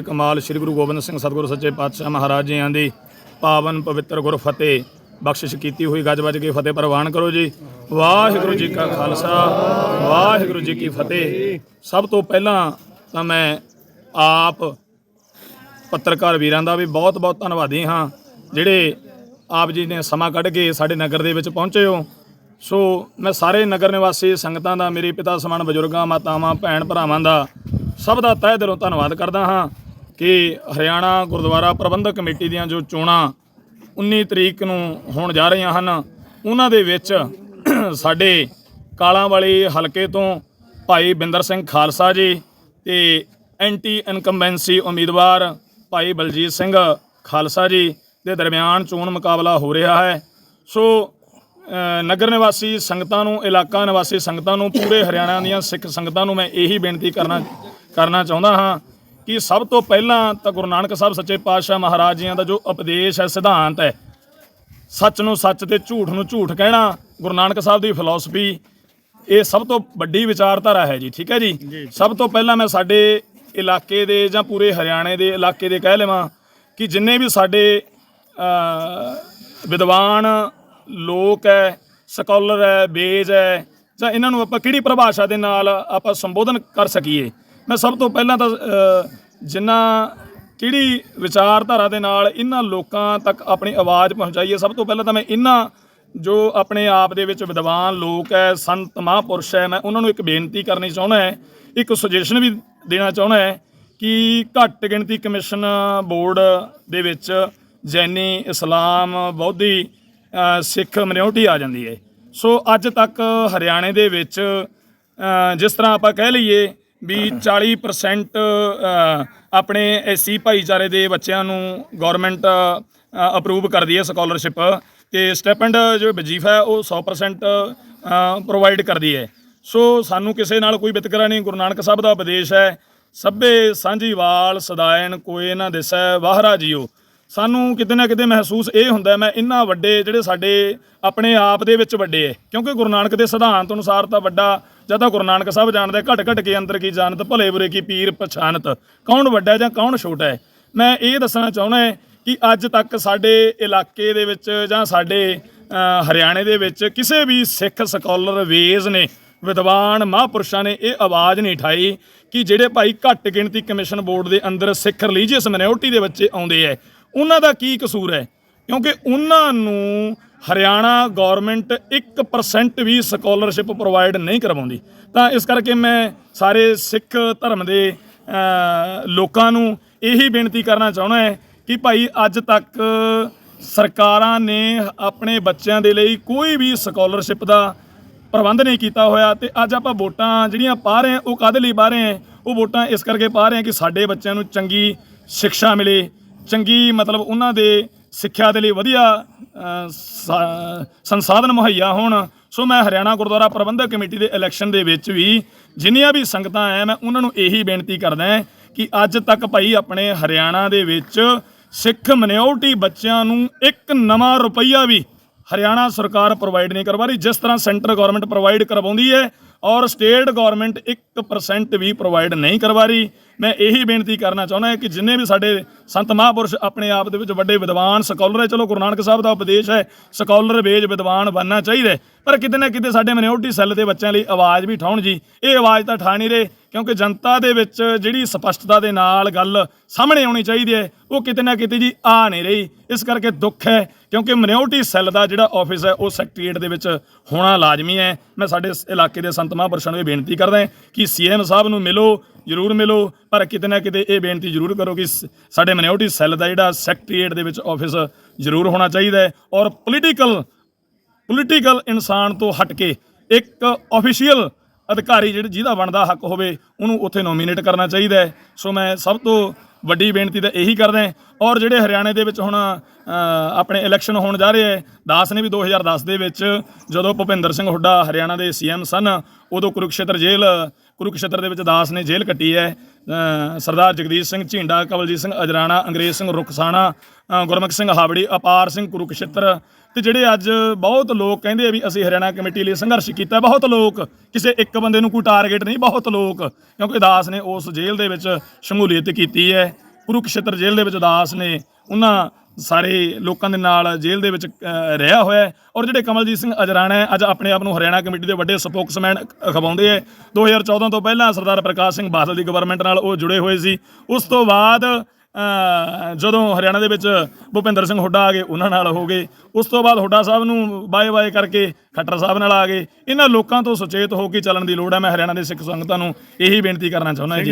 ਕਮਾਲ ਸ੍ਰੀ ਗੁਰੂ ਗੋਬਿੰਦ ਸਿੰਘ ਸਤਿਗੁਰੂ ਸੱਚੇ ਪਾਤਸ਼ਾਹ ਮਹਾਰਾਜ ਜੀਆਂ ਦੀ ਪਾਵਨ ਪਵਿੱਤਰ ਗੁਰ ਫਤਿਹ ਬਖਸ਼ਿਸ਼ ਕੀਤੀ ਹੋਈ ਗੱਜ ਵੱਜ ਕੇ ਫਤਿਹ ਪ੍ਰਵਾਨ ਕਰੋ ਜੀ। ਵਾਹਿਗੁਰੂ ਜੀ ਕਾ ਖਾਲਸਾ, ਵਾਹਿਗੁਰੂ ਜੀ ਕੀ ਫਤਿਹ। ਸਭ ਤੋਂ ਪਹਿਲਾਂ ਤਾਂ ਮੈਂ ਆਪ ਪੱਤਰਕਾਰ ਵੀਰਾਂ ਦਾ ਵੀ ਬਹੁਤ ਬਹੁਤ ਧੰਨਵਾਦੀ ਹਾਂ, ਜਿਹੜੇ ਆਪ ਜੀ ਨੇ ਸਮਾਂ ਕੱਢ ਕੇ ਸਾਡੇ ਨਗਰ ਦੇ ਵਿੱਚ ਪਹੁੰਚੇ ਹੋ। ਸੋ ਮੈਂ ਸਾਰੇ ਨਗਰ ਨਿਵਾਸੀ ਸੰਗਤਾਂ ਦਾ, ਮੇਰੇ ਪਿਤਾ ਸਮਾਨ ਬਜ਼ੁਰਗਾਂ, ਮਾਤਾਵਾਂ, ਭੈਣ ਭਰਾਵਾਂ ਦਾ ਸਭ ਦਾ ਤਹਿ ਦਿਲੋਂ ਧੰਨਵਾਦ ਕਰਦਾ ਹਾਂ। ਕਿ ਹਰਿਆਣਾ ਗੁਰਦੁਆਰਾ ਪ੍ਰਬੰਧਕ ਕਮੇਟੀ ਦੀਆਂ ਜੋ ਚੋਣਾਂ 19 ਤਰੀਕ ਨੂੰ ਹੋਣ ਜਾ ਰਹੀਆਂ ਹਨ, ਉਹਨਾਂ ਦੇ ਵਿੱਚ ਸਾਡੇ ਕਾਲਾਂ ਵਾਲੀ ਹਲਕੇ ਤੋਂ ਭਾਈ ਬਿੰਦਰ ਸਿੰਘ ਖਾਲਸਾ ਜੀ ਤੇ ਐਂਟੀ ਇਨਕੰਬੈਂਸੀ ਉਮੀਦਵਾਰ ਭਾਈ ਬਲਜੀਤ ਸਿੰਘ ਖਾਲਸਾ ਜੀ ਦੇ ਦਰਮਿਆਨ ਚੋਣ ਮੁਕਾਬਲਾ ਹੋ ਰਿਹਾ ਹੈ। ਸੋ ਨਗਰ ਨਿਵਾਸੀ ਸੰਗਤਾਂ ਨੂੰ, ਇਲਾਕਾ ਨਿਵਾਸੀ ਸੰਗਤਾਂ ਨੂੰ, ਪੂਰੇ ਹਰਿਆਣਾ ਦੀਆਂ ਸਿੱਖ ਸੰਗਤਾਂ ਨੂੰ ਮੈਂ ਇਹੀ ਬੇਨਤੀ ਕਰਨਾ ਕਰਨਾ ਚਾਹੁੰਦਾ ਹਾਂ ਕਿ ਸਭ ਤੋਂ ਪਹਿਲਾਂ ਤਾਂ ਗੁਰੂ ਨਾਨਕ ਸਾਹਿਬ ਸੱਚੇ ਪਾਤਸ਼ਾਹ ਮਹਾਰਾਜ ਜੀਆਂ ਦਾ ਜੋ ਉਪਦੇਸ਼ ਹੈ ਸਿਧਾਂਤ ਹੈ ਸੱਚ ਨੂੰ ਸੱਚ ਤੇ ਝੂਠ ਨੂੰ ਝੂਠ ਕਹਿਣਾ ਗੁਰੂ ਨਾਨਕ ਸਾਹਿਬ ਦੀ ਫਿਲਾਸਫੀ ਇਹ ਸਭ ਤੋਂ ਵੱਡੀ ਵਿਚਾਰਧਾਰਾ ਹੈ ਜੀ ਠੀਕ ਹੈ ਜੀ? ਸਭ ਤੋਂ ਪਹਿਲਾਂ ਮੈਂ ਸਾਡੇ ਇਲਾਕੇ ਦੇ ਜਾਂ ਪੂਰੇ ਹਰਿਆਣੇ ਦੇ ਇਲਾਕੇ ਦੇ ਕਹਿ ਲਵਾਂ ਕਿ ਜਿੰਨੇ ਵੀ ਸਾਡੇ ਵਿਦਵਾਨ ਲੋਕ ਹੈ ਸਕਾਲਰ ਹੈ ਬੇਜ ਹੈ ਜਾਂ ਇਹਨਾਂ ਨੂੰ ਆਪਾਂ ਕਿਹੜੀ ਪਰਿਭਾਸ਼ਾ ਦੇ ਨਾਲ ਆਪਾਂ ਸੰਬੋਧਨ ਕਰ ਸਕੀਏ? ਮੈਂ ਸਭ ਤੋਂ ਪਹਿਲਾਂ ਤਾਂ ਜਿੰਨਾ ਕਿਹੜੀ ਵਿਚਾਰਧਾਰਾ ਦੇ ਨਾਲ ਇਹਨਾਂ ਲੋਕਾਂ ਤੱਕ ਆਪਣੀ ਆਵਾਜ਼ ਪਹੁੰਚਾਈਏ ਸਭ ਤੋਂ ਪਹਿਲਾਂ ਤਾਂ ਮੈਂ ਇਹਨਾਂ ਜੋ ਆਪਣੇ ਆਪ ਦੇ ਵਿੱਚ ਵਿਦਵਾਨ ਲੋਕ ਹੈ, ਸੰਤ ਮਹਾਂਪੁਰਸ਼ ਹੈ, ਮੈਂ ਉਹਨਾਂ ਨੂੰ ਇੱਕ ਬੇਨਤੀ ਕਰਨੀ ਚਾਹੁੰਦਾ ਹੈ, ਇੱਕ ਸੁਜੈਸ਼ਨ ਵੀ ਦੇਣਾ ਚਾਹੁੰਦਾ ਹੈ ਕਿ ਘੱਟ ਗਿਣਤੀ ਕਮਿਸ਼ਨ ਬੋਰਡ ਦੇ ਵਿੱਚ ਜੈਨੀ, ਇਸਲਾਮ, ਬੌਧੀ ਸਿੱਖ ਮਿਨੋਰਟੀ ਆ ਜਾਂਦੀ ਹੈ। ਸੋ ਅੱਜ ਤੱਕ ਹਰਿਆਣੇ ਦੇ ਵਿੱਚ ਜਿਸ ਤਰ੍ਹਾਂ ਆਪਾਂ ਕਹਿ ਲਈਏ ਵੀ 40% ਅ, ਆਪਣੇ ਐਸੀ ਭਾਈਚਾਰੇ ਦੇ ਬੱਚਿਆਂ ਨੂੰ ਗਵਰਨਮੈਂਟ ਅਪਰੂਵ ਕਰਦੀ ਹੈ ਸਕਾਲਰਸ਼ਿਪ ਤੇ ਸਟੈਪੈਂਡ ਜੋ ਵਜੀਫਾ ਹੈ ਉਹ 100% ਪ੍ਰੋਵਾਈਡ ਕਰਦੀ ਹੈ। ਸੋ ਸਾਨੂੰ ਕਿਸੇ ਨਾਲ ਕੋਈ ਵਿਤਕਰਾ ਨਹੀਂ ਗੁਰੂ ਨਾਨਕ ਸਾਹਿਬ ਦਾ ਉਪਦੇਸ਼ ਹੈ ਸਭੇ ਸਾਂਝੀਵਾਲ ਸਦਾਇਨ ਕੋਏ ਨਾ ਦਿਸੈ ਵਾਹਰਾ ਜੀਓ। ਸਾਨੂੰ ਕਿਤੇ ਨਾ ਕਿਤੇ ਮਹਿਸੂਸ ਇਹ ਹੁੰਦਾ ਮੈਂ ਇੰਨਾ ਵੱਡੇ ਜਿਹੜੇ ਸਾਡੇ ਆਪਣੇ ਆਪ ਦੇ ਵਿੱਚ ਵੱਡੇ ਹੈ ਕਿਉਂਕਿ ਗੁਰੂ ਨਾਨਕ ਦੇ ਸਿਧਾਂਤ ਅਨੁਸਾਰ ਤਾਂ ਵੱਡਾ ਜਾਂ ਤਾਂ ਗੁਰੂ ਨਾਨਕ ਸਾਹਿਬ ਜਾਣਦੇ ਘਟ ਘਟ ਕੇ ਅੰਦਰ ਕੀ ਜਾਣਤ, ਭਲੇ ਬੁਰੇ ਕੀ ਪੀਰ ਪਛਾਨਤ, ਕੌਣ ਵੱਡਾ ਜਾਂ ਕੌਣ ਛੋਟਾ ਹੈ? ਮੈਂ ਇਹ ਦੱਸਣਾ ਚਾਹੁੰਦਾ ਹੈ ਕਿ ਅੱਜ ਤੱਕ ਸਾਡੇ ਇਲਾਕੇ ਦੇ ਵਿੱਚ ਜਾਂ ਸਾਡੇ ਹਰਿਆਣੇ ਦੇ ਵਿੱਚ ਕਿਸੇ ਵੀ ਸਿੱਖ ਸਕਾਲਰ ਵੇਜ਼ ਨੇ, ਵਿਦਵਾਨ ਮਹਾਂਪੁਰਸ਼ਾਂ ਨੇ ਇਹ ਆਵਾਜ਼ ਨਹੀਂ ਉਠਾਈ ਕਿ ਜਿਹੜੇ ਭਾਈ ਘੱਟ ਗਿਣਤੀ ਕਮਿਸ਼ਨ ਬੋਰਡ ਦੇ ਅੰਦਰ ਸਿੱਖ ਰਿਲੀਜੀਅਸ ਮਿਨੋਰਟੀ ਦੇ ਬੱਚੇ ਆਉਂਦੇ ਐ ਉਹਨਾਂ ਦਾ ਕੀ ਕਸੂਰ ਹੈ? ਕਿਉਂਕਿ ਉਹਨਾਂ ਨੂੰ ਹਰਿਆਣਾ ਗਵਰਨਮੈਂਟ 1% ਵੀ ਸਕਾਲਰਸ਼ਿਪ ਪ੍ਰੋਵਾਈਡ ਨਹੀਂ ਕਰਵਾਉਂਦੀ। ਤਾਂ ਇਸ ਕਰਕੇ ਮੈਂ ਸਾਰੇ ਸਿੱਖ ਧਰਮ ਦੇ ਲੋਕਾਂ ਨੂੰ ਇਹੀ ਬੇਨਤੀ ਕਰਨਾ ਚਾਹੁੰਦਾ ਹੈ ਕਿ ਭਾਈ ਅੱਜ ਤੱਕ ਸਰਕਾਰਾਂ ਨੇ ਆਪਣੇ ਬੱਚਿਆਂ ਦੇ ਲਈ ਕੋਈ ਵੀ ਸਕਾਲਰਸ਼ਿਪ ਦਾ ਪ੍ਰਬੰਧ ਨਹੀਂ ਕੀਤਾ ਹੋਇਆ ਤੇ ਅੱਜ ਆਪਾਂ ਵੋਟਾਂ ਜਿਹੜੀਆਂ ਪਾ ਰਹੇ ਹਾਂ, ਉਹ ਕਾਦੇ ਲਈ ਪਾ ਰਹੇ ਹਾਂ? ਉਹ ਵੋਟਾਂ ਇਸ ਕਰਕੇ ਪਾ ਰਹੇ ਹਾਂ ਕਿ ਸਾਡੇ ਬੱਚਿਆਂ ਨੂੰ ਚੰਗੀ ਸਿੱਖਿਆ ਮਿਲੇ। ਚੰਗੀ ਮਤਲਬ ਉਹਨਾਂ ਦੇ ਸਿੱਖਿਆ ਦੇ ਲਈ ਵਧੀਆ ਸਾ- ਸੰਸਾਧਨ ਮੁਹੱਈਆ ਹੋਣ, ਸੋ ਮੈਂ ਹਰਿਆਣਾ ਗੁਰਦੁਆਰਾ ਪ੍ਰਬੰਧਕ ਕਮੇਟੀ ਦੇ ਇਲੈਕਸ਼ਨ ਦੇ ਵਿੱਚ ਵੀ ਜਿੰਨੀਆਂ ਵੀ ਸੰਗਤਾਂ ਆਇਆ ਮੈਂ ਉਹਨਾਂ ਨੂੰ ਇਹੀ ਬੇਨਤੀ ਕਰਦਾ ਕਿ ਅੱਜ ਤੱਕ ਭਾਈ ਆਪਣੇ ਹਰਿਆਣਾ ਦੇ ਵਿੱਚ ਸਿੱਖ ਮਿਨੋਰਟੀ ਬੱਚਿਆਂ ਨੂੰ ਇੱਕ ਨਵਾਂ ਰੁਪਈਆ ਵੀ ਹਰਿਆਣਾ ਸਰਕਾਰ ਪ੍ਰੋਵਾਈਡ ਨਹੀਂ ਕਰਵਾ ਰਹੀ, ਜਿਸ ਤਰ੍ਹਾਂ ਸੈਂਟਰ ਗਵਰਨਮੈਂਟ ਪ੍ਰੋਵਾਈਡ ਕਰਵਾਉਂਦੀ ਹੈ ਔਰ ਸਟੇਟ ਗਵਰਨਮੈਂਟ 1% ਵੀ ਪ੍ਰੋਵਾਈਡ ਨਹੀਂ ਕਰਵਾ ਰਹੀ। ਮੈਂ ਇਹੀ ਬੇਨਤੀ ਕਰਨਾ ਚਾਹੁੰਦਾ ਕਿ ਜਿੰਨੇ ਵੀ ਸਾਡੇ ਸੰਤ ਮਹਾਂਪੁਰਸ਼ ਆਪਣੇ ਆਪ ਦੇ ਵਿੱਚ ਵੱਡੇ ਵਿਦਵਾਨ, ਸਕਾਲਰ ਹੈ, ਚਲੋ ਗੁਰੂ ਨਾਨਕ ਸਾਹਿਬ ਦਾ ਉਪਦੇਸ਼ ਹੈ, ਸਕਾਲਰ ਵੇਜ ਵਿਦਵਾਨ ਬਣਨਾ ਚਾਹੀਦਾ ਪਰ ਕਿਤੇ ਨਾ ਕਿਤੇ ਸਾਡੇ ਮਿਨੋਰਟੀ ਸੈੱਲ ਦੇ ਬੱਚਿਆਂ ਲਈ ਆਵਾਜ਼ ਵੀ ਉਠਾਉਣ ਜੀ। ਇਹ ਆਵਾਜ਼ ਤਾਂ ਠਾ ਨਹੀਂ ਰਹੇ। ਕਿਉਂਕਿ ਜਨਤਾ ਦੇ ਵਿੱਚ ਜਿਹੜੀ ਸਪਸ਼ਟਤਾ ਦੇ ਨਾਲ ਗੱਲ ਸਾਹਮਣੇ ਆਉਣੀ ਚਾਹੀਦੀ ਹੈ, ਉਹ ਕਿਤੇ ਨਾ ਕਿਤੇ ਜੀ ਆ ਨਹੀਂ ਰਹੀ। ਇਸ ਕਰਕੇ ਦੁੱਖ ਹੈ, ਕਿਉਂਕਿ ਮਿਨੋਰਟੀ ਸੈੱਲ ਦਾ ਜਿਹੜਾ ਆਫਿਸ ਹੈ, ਉਹ ਸੈਕਟਰੀਏਟ ਦੇ ਵਿੱਚ ਹੋਣਾ ਲਾਜ਼ਮੀ ਹੈ। ਮੈਂ ਸਾਡੇ ਇਲਾਕੇ ਦੇ ਸੰਤ ਮਹਾਂਪੁਰਸ਼ਾਂ ਨੂੰ ਇਹ ਬੇਨਤੀ ਕਰਦਾ ਹਾਂ ਕਿ ਸੀਐਮ ਸਾਹਿਬ ਨੂੰ ਮਿਲੋ, ਜ਼ਰੂਰ ਮਿਲੋ, ਪਰ ਕਿਤੇ ਨਾ ਕਿਤੇ ਇਹ ਬੇਨਤੀ ਜ਼ਰੂਰ ਕਰੋ ਕਿ ਸ- ਸਾਡੇ ਮਿਨੋਰਟੀ ਸੈੱਲ ਦਾ ਜਿਹੜਾ ਸੈਕਟਰੀਏਟ ਦੇ ਵਿੱਚ ਆਫਿਸ ਜ਼ਰੂਰ ਹੋਣਾ ਚਾਹੀਦਾ ਹੈ ਔਰ ਪੋਲੀਟੀਕਲ ਪੋਲੀਟੀਕਲ ਇਨਸਾਨ ਤੋਂ ਹਟ ਕੇ ਇੱਕ ਆਫੀਸ਼ੀਅਲ ਅਧਿਕਾਰੀ ਜਿਹੜਾ ਜਿਹਦਾ ਬਣਦਾ ਹੱਕ ਹੋਵੇ, ਉਹਨੂੰ ਉੱਥੇ ਨੋਮੀਨੇਟ ਕਰਨਾ ਚਾਹੀਦਾ ਹੈ। ਸੋ ਮੈਂ ਸਭ ਤੋਂ ਵੱਡੀ ਬੇਨਤੀ ਤਾਂ ਇਹੀ ਕਰਦਾ ਔਰ ਜਿਹੜੇ ਹਰਿਆਣੇ ਦੇ ਵਿੱਚ ਹੁਣ ਆਪਣੇ ਇਲੈਕਸ਼ਨ ਹੋਣ ਜਾ ਰਹੇ ਹੈ, ਦਾਸ ਨੇ ਵੀ 2010 ਦੇ ਵਿੱਚ ਜਦੋਂ ਭੁਪਿੰਦਰ ਸਿੰਘ ਹੁੱਡਾ ਹਰਿਆਣਾ ਦੇ ਸੀਐਮ ਸਨ, ਉਦੋਂ ਕੁਰੂਕਸ਼ੇਤਰ ਜੇਲ੍ਹ, ਕੁਰੂਕਸ਼ੇਤਰ ਦੇ ਵਿੱਚ ਦਾਸ ਨੇ ਜੇਲ੍ਹ ਕੱਟੀ ਹੈ। ਸਰਦਾਰ ਜਗਦੀਸ਼ ਸਿੰਘ ਝੀਂਡਾ, ਕਵਲਜੀਤ ਸਿੰਘ ਅਜਰਾਣਾ, ਅੰਗਰੇਜ਼ ਸਿੰਘ ਰੁਖਸਾਣਾ ਗੁਰਮੁਖ ਸਿੰਘ ਹਾਵੜੀ, ਅਪਾਰ ਸਿੰਘ ਕੁਰੂਕਸ਼ੇਤਰ ਤੇ ਜਿਹੜੇ ਅੱਜ ਬਹੁਤ ਲੋਕ ਕਹਿੰਦੇ ਆ ਵੀ ਅਸੀਂ ਹਰਿਆਣਾ ਕਮੇਟੀ ਲਈ ਸੰਘਰਸ਼ ਕੀਤਾ। ਬਹੁਤ ਲੋਕ, ਕਿਸੇ ਇੱਕ ਬੰਦੇ ਨੂੰ ਕੋਈ ਟਾਰਗੇਟ ਨਹੀਂ, ਬਹੁਤ ਲੋਕ, ਕਿਉਂਕਿ ਦਾਸ ਨੇ ਉਸ ਜੇਲ੍ਹ ਦੇ ਵਿੱਚ ਸ਼ਮੂਲੀਅਤ ਕੀਤੀ ਹੈ। ਕੁਰੂਕਸ਼ੇਤਰ ਜੇਲ੍ਹ ਦੇ ਵਿੱਚ ਦਾਸ ਨੇ ਉਹਨਾਂ ਸਾਰੇ ਲੋਕਾਂ ਦੇ ਨਾਲ ਜੇਲ੍ਹ ਦੇ ਵਿੱਚ ਰਿਹਾ ਹੋਇਆ ਔਰ ਜਿਹੜੇ ਕਮਲਜੀਤ ਸਿੰਘ ਅਜਰਾਣਾ ਅੱਜ ਆਪਣੇ ਆਪ ਨੂੰ ਹਰਿਆਣਾ ਕਮੇਟੀ ਦੇ ਵੱਡੇ ਸਪੋਕਸਮੈਨ ਅਖਵਾਉਂਦੇ ਹੈ। 2014 ਤੋਂ ਪਹਿਲਾਂ ਸਰਦਾਰ ਪ੍ਰਕਾਸ਼ ਸਿੰਘ ਬਾਦਲ ਦੀ ਗਵਰਨਮੈਂਟ ਨਾਲ ਉਹ ਜੁੜੇ ਹੋਏ ਸੀ। ਉਸ ਤੋਂ ਬਾਅਦ ਜਦੋਂ ਹਰਿਆਣਾ ਦੇ ਵਿੱਚ ਭੁਪਿੰਦਰ ਸਿੰਘ ਹੁੱਡਾ ਆ ਗਏ, ਉਹਨਾਂ ਨਾਲ ਹੋ ਗਏ। ਉਸ ਤੋਂ ਬਾਅਦ ਹੁੱਡਾ ਸਾਹਿਬ ਨੂੰ ਬਾਏ ਬਾਏ ਕਰਕੇ ਖੱਟਰ ਸਾਹਿਬ ਨਾਲ ਆ ਗਏ। ਇਹਨਾਂ ਲੋਕਾਂ ਤੋਂ ਸੁਚੇਤ ਹੋ ਕੇ ਚੱਲਣ ਦੀ ਲੋੜ ਹੈ। ਮੈਂ ਹਰਿਆਣਾ ਦੇ ਸਿੱਖ ਸੰਗਤਾਂ ਨੂੰ ਇਹੀ ਬੇਨਤੀ ਕਰਨਾ ਚਾਹੁੰਦਾ ਜੀ।